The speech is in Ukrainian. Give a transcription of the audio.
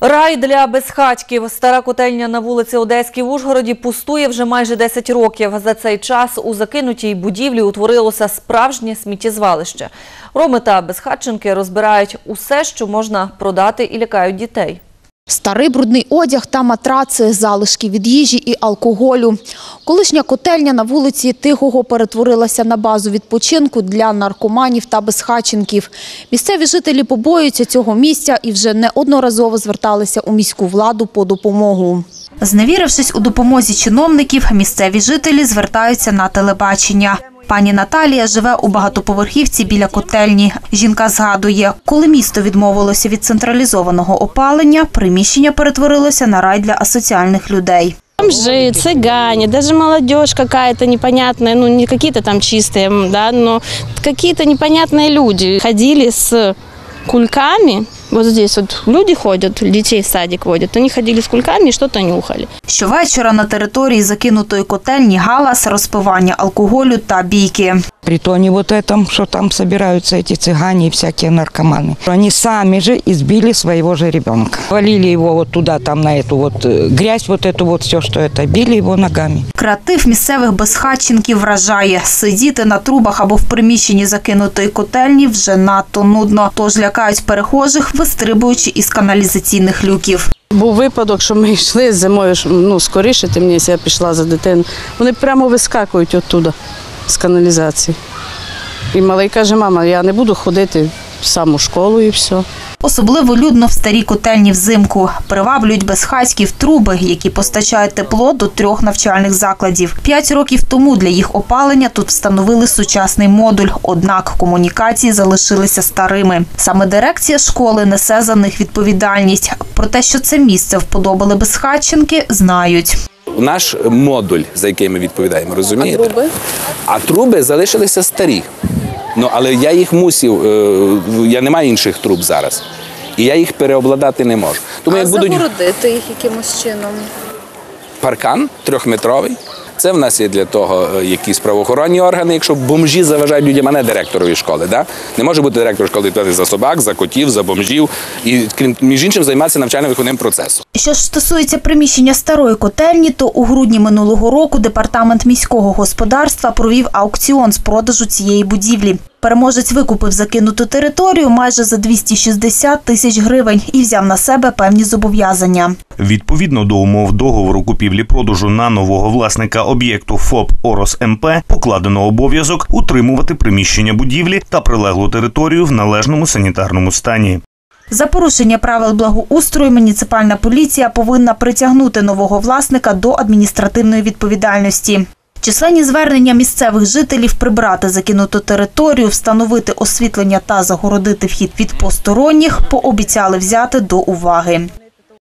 Рай для безхатьків. Стара котельня на вулиці Одеській в Ужгороді пустує вже майже 10 років. За цей час у закинутій будівлі утворилося справжнє сміттєзвалище. Роми та безхатченки розбирають усе, що можна продати і лякають дітей. Старий брудний одяг та матраци, залишки від їжі і алкоголю. Колишня котельня на вулиці Тихого перетворилася на базу відпочинку для наркоманів та безхатченків. Місцеві жителі побоюються цього місця і вже неодноразово зверталися у міську владу по допомогу. Зневірившись у допомозі чиновників, місцеві жителі звертаються на телебачення. Пані Наталія живе у багатоповерхівці біля котельні. Жінка згадує, коли місто відмовилося від централізованого опалення, приміщення перетворилося на рай для асоціальних людей. Бомжи, цыгане, даже молодежь какая-то непонятная, ну не какие-то там чистые, м, да, но какие-то непонятные люди ходили с кульками. Вот здесь вот люди ходят, детей в садик водят, они ходили с кульками и что-то нюхали. Щовечора на території закинутої котельні галас, розпивання алкоголю та бійки притоне вот этом, что там собираются эти цыгане и всякие наркоманы. Они сами же избили своего же ребенка. Валили его вот туда, там на эту вот э, грязь, вот эту вот все, что это, били его ногами. Креатив місцевих безхатченків вражає. Сидіти на трубах або в приміщенні закинутої котельні вже надто нудно. Тож лякають перехожих, вистрибуючи із каналізаційних люків. Був випадок, що ми йшли зимою, що, ну, скоріше темніється, я пішла за дитину. Вони прямо вискакують оттуда, з каналізації. І малий каже, мама, я не буду ходити сам у школу і все. Особливо людно в старій котельні взимку. Приваблюють безхатьків труби, які постачають тепло до трьох навчальних закладів. П'ять років тому для їх опалення тут встановили сучасний модуль, однак комунікації залишилися старими. Саме дирекція школи несе за них відповідальність. Про те, що це місце вподобали безхатченки, знають. Наш модуль, за який ми відповідаємо, розумієте? А труби? А труби залишилися старі. Ну, але я їх мусив, е, я не маю інших труб зараз. І я їх переобладати не можу. Тому як будуть загородити їх якимось чином. паркан трьохметровий. Це в нас є для того е, якісь правоохоронні органи, якщо бомжі заважають людям, а не директорові школи. Да? Не може бути директор школи відповідати за собак, за котів, за бомжів і крім між іншим займатися навчально-виховним процесом. Що ж стосується приміщення старої котельні, то у грудні минулого року департамент міського господарства провів аукціон з продажу цієї будівлі. Переможець викупив закинуту територію майже за 260 тисяч гривень і взяв на себе певні зобов'язання. Відповідно до умов договору купівлі-продажу на нового власника об'єкту ФОП Орос МП покладено обов'язок утримувати приміщення будівлі та прилеглу територію в належному санітарному стані. За порушення правил благоустрою муніципальна поліція повинна притягнути нового власника до адміністративної відповідальності. Численні звернення місцевих жителів прибрати закинуту територію, встановити освітлення та загородити вхід від посторонніх пообіцяли взяти до уваги.